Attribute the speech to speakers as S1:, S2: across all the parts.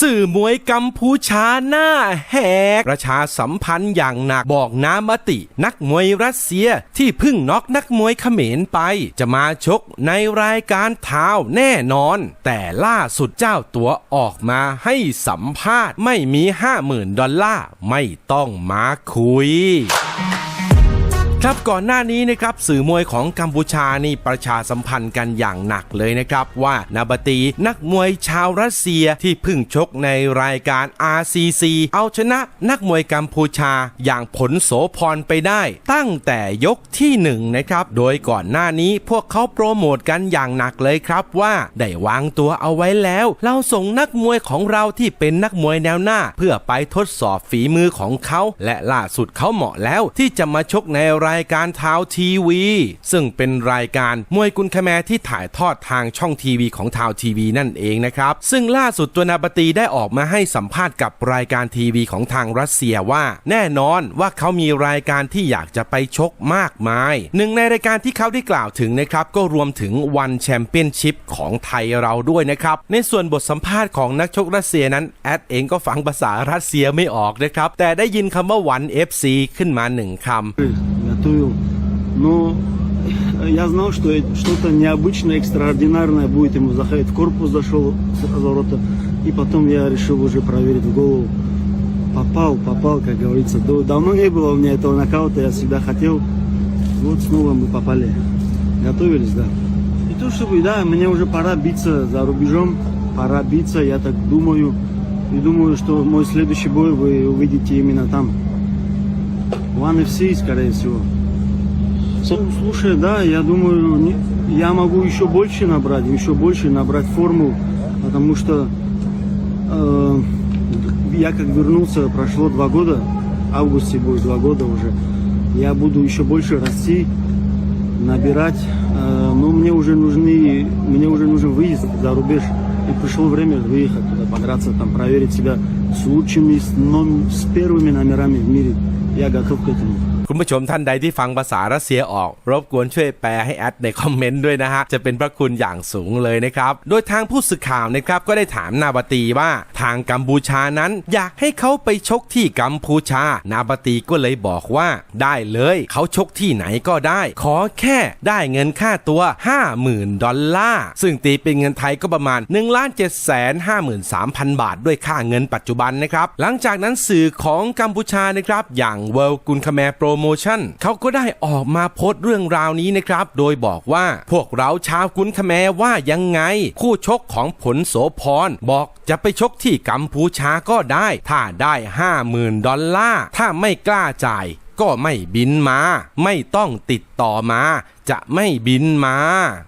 S1: สื่อมวยกัมพูชาหน้าแหก ประชาสัมพันธ์อย่างหนักบอกน้ำมติ นักมวยรัสเซียที่เพึ่งน็อกนักมวยเขมรไป จะมาชกในรายการเท้าแน่นอน แต่ล่าสุดเจ้าตัวออกมาให้สัมภาษณ์ไม่มีห้าหมื่นดอลลาร์ ไม่ต้องมาคุย ครับก่อนหน้านี้นะครับสื่อมวยของกัมพูชานี่ประชาสัมพันธ์กันอย่างหนักเลยนะครับ ว่านาบตีนักมวยชาวรัสเซียที่พึ่งชกในรายการ RCC เอาชนะนักมวยกัมพูชาอย่างผลโสพรไปได้ ตั้งแต่ยกที่หนึ่งนะครับโดยก่อนหน้านี้พวกเขาโปรโมทกันอย่างหนักเลยครับว่าได้วางตัวเอาไว้แล้ว เราส่งนักมวยของเราที่เป็นนักมวยแนวหน้า เพื่อไปทดสอบฝีมือของเขา และล่าสุดเขาเหมาะแล้วที่จะมาชกในรายการเท้าทีวี ซึ่งเป็นรายการมวยกุนคแมที่ถ่ายทอดทางช่องทีวีของทาวทีวีนั่นเองนะครับ ซึ่งล่าสุดตัวนาบตีได้ออกมาให้สัมภาษณ์กับรายการทีวีของทางรัสเซียว่า แน่นอนว่าเขามีรายการที่อยากจะไปชกมากมาย หนึ่งในรายการที่เขาได้กล่าวถึงนะครับ ก็รวมถึงวันแชมเปี้ยนชิพของไทยเราด้วยนะครับ ในส่วนบทสัมภาษณ์ของนักชกรัสเซียนั้นแอดเองก็ฟังภาษารัสเซียไม่ออกนะครับแต่ได้ยินคำว่าวัน FC ขึ้นมาหนึ่งคำ
S2: готовил. Но я знал, что что-то необычное, экстраординарное будет ему заходить. В корпус зашел с разворота. И потом я решил уже проверить в голову. Попал, попал, как говорится. Да- Давно не было у меня этого нокаута, я всегда хотел. Вот снова мы попали. Готовились, да. И то, чтобы, да, мне уже пора биться за рубежом. Пора биться, я так думаю. И думаю, что мой следующий бой вы увидите именно там. В NFC, скорее всего. Ну, слушай, да, я думаю, не- я могу еще больше набрать, еще больше набрать форму, потому что э, я как вернулся, прошло два года, в августе будет два года уже, я буду еще больше расти, набирать, э, но мне уже нужны, мне уже нужен выезд за рубеж, и пришло время выехать туда, подраться, там, проверить себя с лучшими, с, ном- с первыми номерами в мире, Jaga, kropka,
S1: คุณผู้ชมท่านใดที่ฟังภาษารัสเซียออก รบกวนช่วยแปลให้แอดในคอมเมนต์ด้วยนะฮะ จะเป็นพระคุณอย่างสูงเลยนะครับ โดยทางผู้สื่อข่าวนะครับก็ได้ถามนาบตีว่าทางกัมพูชานั้นอยากให้เขาไปชกที่กัมพูชา นาบตีก็เลยบอกว่าได้เลยเขาชกที่ไหนก็ได้ ขอแค่ได้เงินค่าตัว 50,000 ดอลลาร์ ซึ่งตีเป็นเงินไทยก็ประมาณ1 7 5 3 0 0 0 บาท ด้วยค่าเงินปัจจุบันนะครับ หลังจากนั้นสื่อของกัมพูชานะครับอย่าง World กุนคาแมโปรโมชั่นเขาก็ได้ออกมาโพสต์เรื่องราวนี้นะครับ โดยบอกว่าพวกเราชาวกุนคแมว่ายังไง คู่ชกของผลโสพรบอกจะไปชกที่กัมพูชาก็ได้ ถ้าได้50,000ดอลลาร์ถ้าไม่กล้าจ่ายก็ไม่บินมา ไม่ต้องติดต่อมา จะไม่บินมา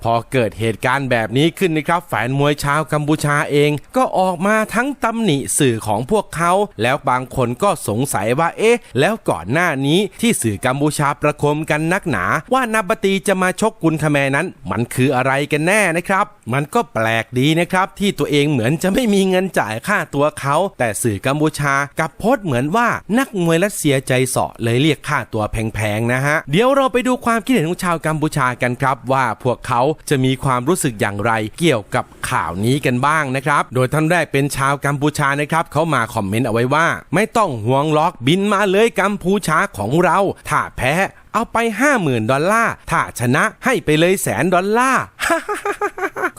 S1: พอเกิดเหตุการณ์แบบนี้ขึ้นนะครับ แฟนมวยชาวกัมพูชาเอง ก็ออกมาทั้งตำหนิสื่อของพวกเขา แล้วบางคนก็สงสัยว่าเอ๊ะ แล้วก่อนหน้านี้ที่สื่อกัมพูชาประคมกันนักหนา ว่านาบตีจะมาชกกุนคแมนั้น มันคืออะไรกันแน่นะครับ มันก็แปลกดีนะครับ ที่ตัวเองเหมือนจะไม่มีเงินจ่ายค่าตัวเขา แต่สื่อกัมพูชากับโพสเหมือนว่านักมวยรัสเซียใจเสาะเลยเรียกค่าตัวแพงๆนะฮะเดี๋ยวเราไปดูความคิดเห็นของชาวกัมพูชากันครับ ว่าพวกเขาจะมีความรู้สึกอย่างไรเกี่ยวกับข่าวนี้กันบ้างนะครับ โดยท่านแรกเป็นชาวกัมพูชานะครับเขามาคอมเมนต์เอาไว้ว่า ไม่ต้องห่วงล็อกบินมาเลยกัมพูชาของเรา ถ้าแพ้เอาไป 50,000 ดอลลาร์ ถ้าชนะให้ไปเลยแสนดอลลาร์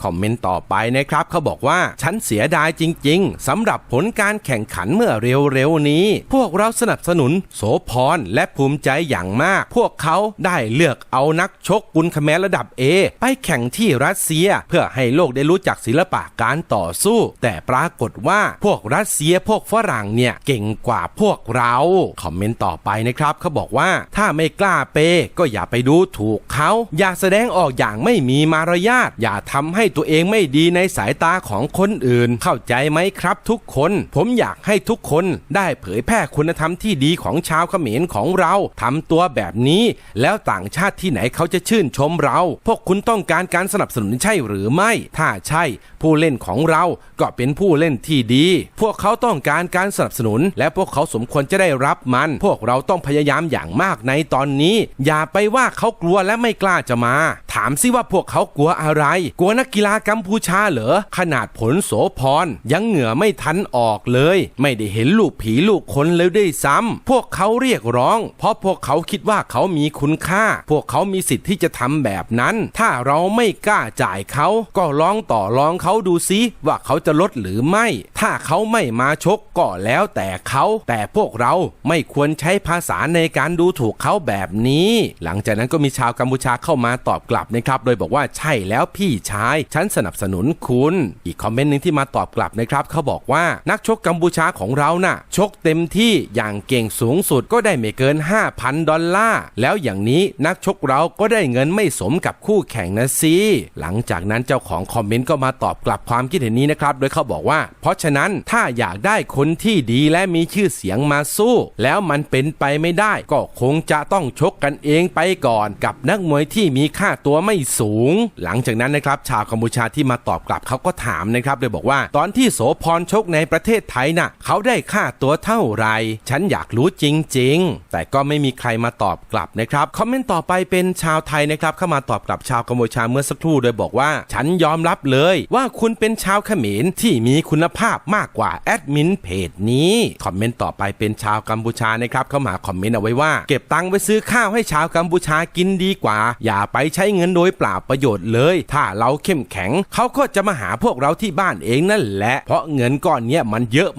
S1: คอมเมนต์ต่อไปนะครับเขาบอกว่า ฉันเสียดายจริง ๆสำหรับผลการแข่งขันเมื่อเร็วๆนี้ พวกเราสนับสนุน โสพรและภูมิใจอย่างมาก พวกเขาได้เลือกเอานักชกกุนคาแมระดับ A ไปแข่งที่รัสเซีย เพื่อให้โลกได้รู้จักศิลปะการต่อสู้ แต่ปรากฏว่าพวกรัสเซียพวกฝรั่งเนี่ยเก่งกว่าพวกเราคอมเมนต์ต่อไปนะครับเขาบอกว่าถ้าไม่กล้าเป ก็อย่าไปดูถูกเขา อย่าแสดงออกอย่างไม่มีมารยาท อย่าทำให้ตัวเองไม่ดีในสายตาของคนอื่น เข้าใจไหมครับทุกคน ผมอยากให้ทุกคนได้เผยแพร่คุณธรรมที่ดีของชาวเขมรของเราทำตัวแบบนี้ แล้วต่างชาติที่ไหนเขาจะชื่นชมเรา พวกคุณต้องการการสนับสนุนใช่หรือไม่ ถ้าใช่ ผู้เล่นของเราก็เป็นผู้เล่นที่ดี พวกเขาต้องการการสนับสนุน และพวกเขาสมควรจะได้รับมัน พวกเราต้องพยายามอย่างมากในตอนนี้อย่าไปว่าเขากลัวและไม่กล้าจะมา ถามซิว่าพวกเขากลัวอะไร กลัวนักกีฬากัมพูชาเหรอ ขนาดผลโสพรยังเหงื่อไม่ทันออกเลย ไม่ได้เห็นลูกผีลูกคนเลยด้วยซ้ำพวกเขาเรียกร้อง เพราะพวกเขาคิดว่าเขามีคุณค่า พวกเขามีสิทธิ์ที่จะทำแบบนั้น ถ้าเราไม่กล้าจ่ายเขา ก็ลองต่อรองเขาดูซิว่าเขาจะลดหรือไม่ ถ้าเขาไม่มาชกก็แล้วแต่เขา แต่พวกเราไม่ควรใช้ภาษาในการดูถูกเขาแบบนี้ หลังจากนั้นก็มีชาวกัมพูชาเข้ามาตอบกลับนะครับโดยบอกว่าใช่แล้วพี่ชายฉันสนับสนุนคุณ อีกคอมเมนต์หนึ่งที่มาตอบกลับนะครับเขาบอกว่านักชกกัมพูชาของเราน่ะ ชกเต็มที่อย่างเก่งสูงสุดก็ได้ไม่เกิน 5,000 ดอลลาร์แล้วอย่างนี้นักชกเราก็ได้เงินไม่สมกับคู่แข่งนะสิหลังจากนั้นเจ้าของคอมเมนต์ก็มาตอบกลับความคิดเห็นนี้นะครับโดยเขาบอกว่า เพราะฉะนั้นถ้าอยากได้คนที่ดีและมีชื่อเสียงมาสู้ แล้วมันเป็นไปไม่ได้ ก็คงจะต้องชกกันเองไปก่อน กับนักมวยที่มีค่าตัวัวไม่สูง หลังจากนั้นนะครับ ชาวกัมพูชาที่มาตอบกลับเขาก็ถามนะครับโดยบอกว่า ตอนที่โสพรชกในประเทศไทยน่ะเขาได้ค่าตัวเท่าไหร่ฉันอยากรู้จริง ๆ แต่ก็ไม่มีใครมาตอบกลับนะครับคอมเมนต์ต่อไปเป็นชาวไทยนะครับเข้ามาตอบกลับชาวกัมพูชาเมื่อสักครู่โดยบอกว่า ฉันยอมรับเลยว่าคุณเป็นชาวเขมรที่มีคุณภาพมากกว่าแอดมินเพจนี้คอมเมนต์ต่อไปเป็นชาวกัมพูชานะครับเข้ามาคอมเมนต์เอาไว้ว่า เก็บตังค์ไว้ซื้อข้าวให้ชาวกัมพูชากินดีกว่า อย่าไปใช้เงินงินโดยเปล่าประโยชน์เลย ถ้าเราเข้มแข็ง เขาก็จะมาหาพวกเราที่บ้านเองนั่นแหละ เพราะเงินก้อนนี้มันเยอะ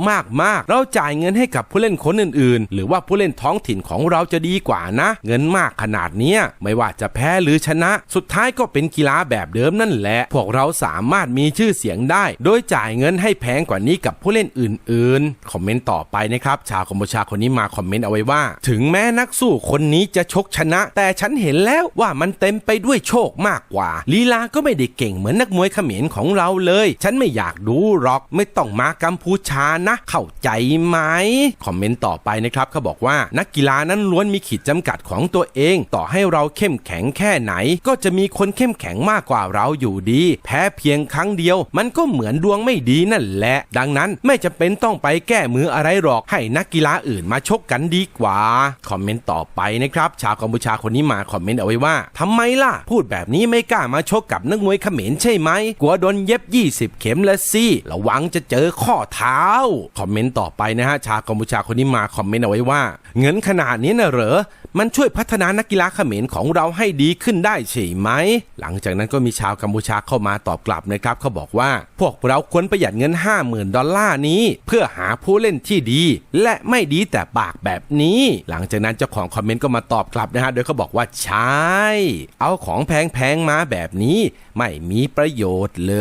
S1: มากๆ เราจ่ายเงินให้กับผู้เล่นคนอื่นๆ หรือว่าผู้เล่นท้องถิ่นของเราจะดีกว่านะ เงินมากขนาดนี้ไม่ว่าจะแพ้หรือชนะ สุดท้ายก็เป็นกีฬาแบบเดิมนั่นแหละ พวกเราสามารถมีชื่อเสียงได้ โดยจ่ายเงินให้แพงกว่านี้กับผู้เล่นอื่นๆ คอมเมนต์ต่อไปนะครับ ชาวกัมพูชาคนนี้มาคอมเมนต์เอาไว้ว่า ถึงแม้นักสู้คนนี้จะชกชนะ แต่ฉันเห็นแล้วว่ามันเต็มไปด้วยโชคมากกว่า ลีลาก็ไม่ได้เก่งเหมือนนักมวยเขมรของเราเลย ฉันไม่อยากดูหรอก ไม่ต้องมากัมพูชานะ เข้าใจไหม คอมเมนต์ต่อไปนะครับเขาบอกว่านักกีฬานั้นล้วนมีขีดจำกัดของตัวเอง ต่อให้เราเข้มแข็งแค่ไหน ก็จะมีคนเข้มแข็งมากกว่าเราอยู่ดี แพ้เพียงครั้งเดียว มันก็เหมือนดวงไม่ดีนั่นแหละ ดังนั้นไม่จำเป็นต้องไปแก้มืออะไรหรอกให้นักกีฬาอื่นมาชกกันดีกว่า คอมเมนต์ต่อไปนะครับ ชาวกัมพูชาคนนี้มาคอมเมนต์เอาไว้ว่าทำไมล่ะ พูดแบบนี้ไม่กล้ามาชกกับนักมวยเขมรใช่ไหม กลัวโดนเย็บ 20 เข็มละสิระวังจะเจอข้อเท้า คอมเมนต์ต่อไปนะฮะ ชาวกัมพูชาคนนี้มาคอมเมนต์เอาไว้ว่า เงินขนาดนี้นะเหรอ มันช่วยพัฒนานักกีฬาเขมรของเราให้ดีขึ้นได้ใช่ไหม หลังจากนั้นก็มีชาวกัมพูชาเข้ามาตอบกลับนะครับเขาบอกว่า พวกเราควรประหยัดเงิน 50,000 ดอลลาร์นี้ เพื่อหาผู้เล่นที่ดี และไม่ดีแต่ปากแบบนี้ หลังจากนั้นเจ้าของคอมเมนต์ก็มาตอบกลับนะฮะโดยเขาบอกว่าใช่ เอาของแพงๆมาแบบนี้ ไม่มีประโยชน์เล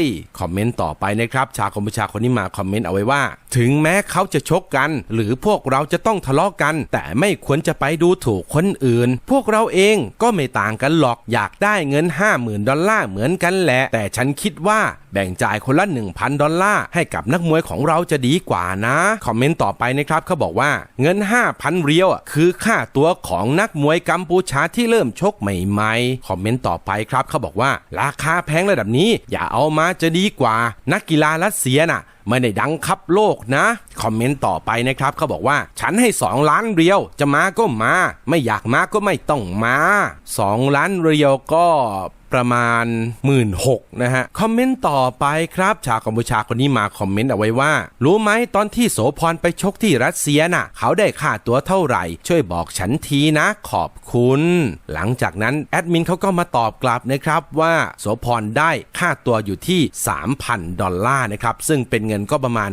S1: ย คอมเมนต์ต่อไปนะครับชาวกัมพูชาคนนี้มาคอมเมนต์เอาไว้ว่า ถึงแม้เขาจะชกกัน หรือพวกเราจะต้องทะเลาะกัน แต่ไม่ควรจะไปดูถูกคนอื่น พวกเราเองก็ไม่ต่างกันหรอกอยากได้เงิน 50,000 ดอลลาร์เหมือนกันแหละ แต่ฉันคิดว่า แบ่งจ่ายคนละ 1,000 ดอลลาร์ให้กับนักมวยของเราจะดีกว่านะ คอมเมนต์ต่อไปนะครับเขาบอกว่าเงิน 5,000 เรียวคือค่าตัวของนักมวยกัมพูชาที่เริ่มชกใหม่ๆ คอมเมนต์ต่อไปครับเขาบอกว่า ราคาแพงระดับนี้ อย่าเอามาจะดีกว่า นักกีฬารัสเซียน่ะไม่ได้ดังคับโลกนะ คอมเมนต์ต่อไปนะครับเขาบอกว่า ฉันให้ 2 ล้านเรียวจะมาก็มา ไม่อยากมาก็ไม่ต้องมา 2 ล้านเรียวก็ ประมาณ 1 6ื่นนะฮะ คอมเมนต์ต่อไปครับ ชาวกัมพูชาคนนี้มาคอมเมนต์เอาไว้ว่า รู้ไหมตอนที่โสพรไปชกที่รัสเซียน่ะ เขาได้ค่าตัวเท่าไหร่ ช่วยบอกฉันทีนะขอบคุณ หลังจากนั้นแอดมินเขาก็มาตอบกลับนะครับว่าโสพรได้ค่าตัวอยู่ที่ 3,000 ดอลลาร์นะครับ ซึ่งเป็นเงินก็ประมาณ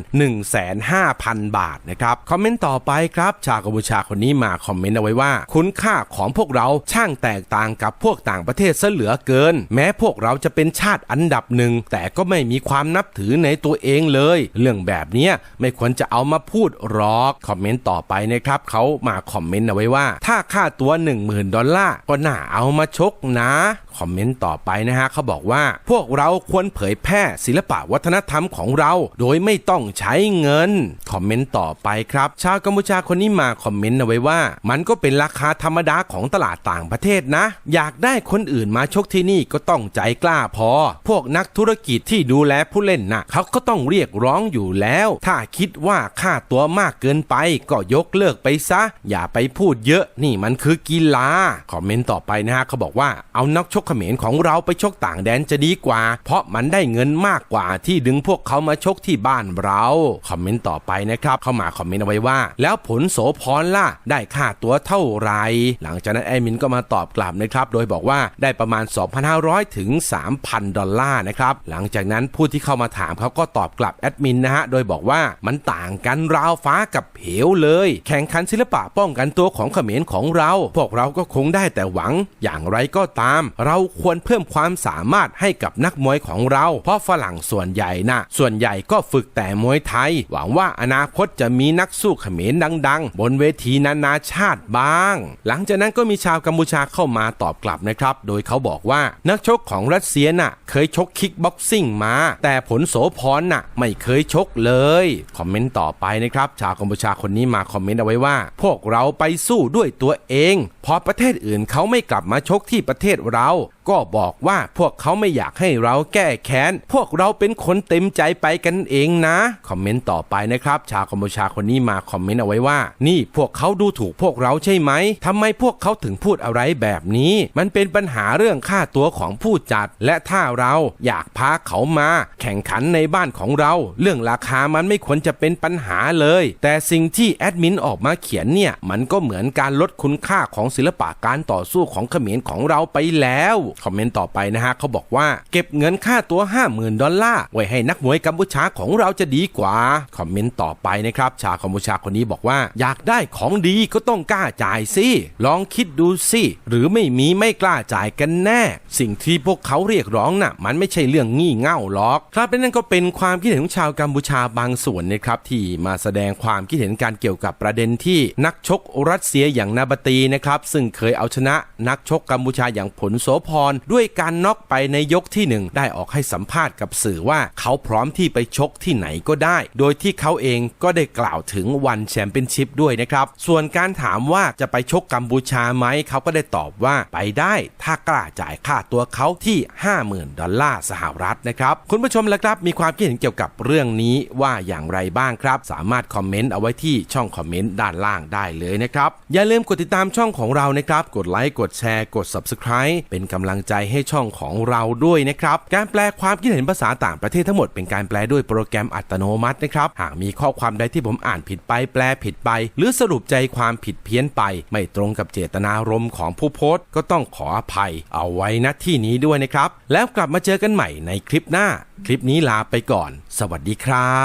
S1: 1,500,000บาทนะครับ คอมเมนต์ต่อไปครับ ชาวกัมพูชาคนนี้มาคอมเมนต์เอาไว้ว่า คุณค่าของพวกเราช่างแตกต่างกับพวกต่างประเทศซะเหลือเกินแม้พวกเราจะเป็นชาติอันดับหนึ่ง แต่ก็ไม่มีความนับถือในตัวเองเลย เรื่องแบบนี้ไม่ควรจะเอามาพูดหรอก คอมเมนต์ต่อไปนะครับเขามาคอมเมนต์เอาไว้ว่า ถ้าค่าตัว 10,000 ดอลลาร์ก็น่าเอามาชกนะ คอมเมนต์ต่อไปนะฮะเขาบอกว่าพวกเราควรเผยแพร่ศิลปะวัฒนธรรมของเรา โดยไม่ต้องใช้เงิน คอมเมนต์ต่อไปครับ ชาวกัมพูชาคนนี้มาคอมเมนต์เอาไว้ว่า มันก็เป็นราคาธรรมดาของตลาดต่างประเทศนะ อยากได้คนอื่นมาชกที่นี่ก็ต้องใจกล้าพอ พวกนักธุรกิจที่ดูแลผู้เล่นนะ่ะเขาก็ต้องเรียกร้องอยู่แล้ว ถ้าคิดว่าค่าตัวมากเกินไปก็ยกเลิกไปซะ อย่าไปพูดเยอะนี่มันคือกีฬาคอมเมนต์ต่อไปนะฮะเขาบอกว่าเอานักชกกเขมรของเราไปชกต่างแดนจะดีกว่า เพราะมันได้เงินมากกว่าที่ดึงพวกเขามาชกที่บ้านเราคอมเมนต์ต่อไปนะครับ เข้ามาคอมเมนต์เอาไว้ว่า แล้วผลโสพรล่ะได้ค่าตัวเท่าไหร่ หลังจากนั้นแอดมินก็มาตอบกลับนะครับ โดยบอกว่าได้ประมาณ 2,500 ถึง 3,000 ดอลลาร์นะครับ หลังจากนั้นผู้ที่เข้ามาถามเขาก็ตอบกลับแอดมินนะฮะ โดยบอกว่ามันต่างกันราวฟ้ากับเหวเลย แข่งขันศิลปะป้องกันตัวของเขมรของเรา พวกเราก็คงได้แต่หวัง อย่างไรก็ตาม เราราควรเพิ่มความสามารถให้กับนักมวยของเรา เพราะฝรั่งส่วนใหญ่นะส่วนใหญ่ก็ฝึกแต่มวยไทย หวังว่าอนาคตจะมีนักสู้เขมรดัง ๆ บนเวทีนานาชาติบ้าง หลังจากนั้นก็มีชาวกัมพูชาเข้ามาตอบกลับนะครับ โดยเขาบอกว่านักชกของรัสเซียน่ะ เคยชกคิกบ็อกซิ่งมา แต่ผลโสพรน่ะ ไม่เคยชกเลย คอมเมนต์ต่อไปนะครับ ชาวกัมพูชาคนนี้มาคอมเมนต์เอาไว้ว่า พวกเราไปสู้ด้วยตัวเอง พอประเทศอื่นเขาไม่กลับมาชกที่ประเทศเรา cool ก็บอกว่าพวกเขาไม่อยากให้เราแก้แค้น พวกเราเป็นคนเต็มใจไปกันเองนะ คอมเมนต์ต่อไปนะครับ ชาวกัมพูชาคนนี้มาคอมเมนต์เอาไว้ว่า นี่พวกเขาดูถูกพวกเราใช่ไหมทำไมพวกเขาถึงพูดอะไรแบบนี้ มันเป็นปัญหาเรื่องค่าตัวของผู้จัด และถ้าเราอยากพาเขามา แข่งขันในบ้านของเรา เรื่องราคามันไม่ควรจะเป็นปัญหาเลย แต่สิ่งที่แอดมินออกมาเขียนเนี่ยมันก็เหมือนการลดคุณค่าของศิลปะการต่อสู้ของเขมรของเราไปแล้วคอมเมนต์ต่อไปนะฮะเขาบอกว่าเก็บเงินค่าตัว 50,000 ดอลลาร์ไว้ให้นักมวยกัมพูชาของเราจะดีกว่า คอมเมนต์ต่อไปนะครับ ชาวกัมพูชาคนนี้บอกว่า อยากได้ของดีก็ต้องกล้าจ่ายสิลองคิดดูสิหรือไม่มีไม่กล้าจ่ายกันแน่ สิ่งที่พวกเขาเรียกร้องน่ะ มันไม่ใช่เรื่องงี่เง่าหรอก ครับและนั่นก็เป็นความคิดเห็นของชาวกัมพูชาบางส่วนนะครับที่มาแสดงความคิดเห็นการเกี่ยวกับประเด็นที่นักชกรัสเซียอย่างนาบตีนะครับซึ่งเคยเอาชนะนักชกกัมพูชาอย่างผลโสพรด้วยการน็อกไปในยกที่หนึ่งได้ออกให้สัมภาษณ์กับสื่อว่าเขาพร้อมที่ไปชกที่ไหนก็ได้ โดยที่เขาเองก็ได้กล่าวถึงวันแชมเปี้ยนชิพด้วยนะครับ ส่วนการถามว่าจะไปชกกัมพูชาไหมเขาก็ได้ตอบว่าไปได้ถ้ากล้าจ่ายค่าตัวเขาที่ 50,000 ดอลลาร์สหรัฐนะครับคุณผู้ชมละครับมีความคิดเห็นเกี่ยวกับเรื่องนี้ว่าอย่างไรบ้างครับ สามารถคอมเมนต์เอาไว้ที่ช่องคอมเมนต์ด้านล่างได้เลยนะครับอย่าลืมกดติดตามช่องของเรานะครับกดไลค์กดแชร์กด Subscribe เป็นกำลังลังใจให้ช่องของเราด้วยนะครับ การแปลความคิดเห็นภาษาต่างประเทศทั้งหมดเป็นการแปลด้วยโปรแกรมอัตโนมัตินะครับ หากมีข้อความใดที่ผมอ่านผิดไป แปลผิดไป หรือสรุปใจความผิดเพี้ยนไป ไม่ตรงกับเจตนารมณ์ของผู้โพสต์ก็ต้องขออภัย เอาไว้ณที่นี้ด้วยนะครับ แล้วกลับมาเจอกันใหม่ในคลิปหน้า คลิปนี้ลาไปก่อน สวัสดีครั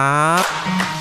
S1: บ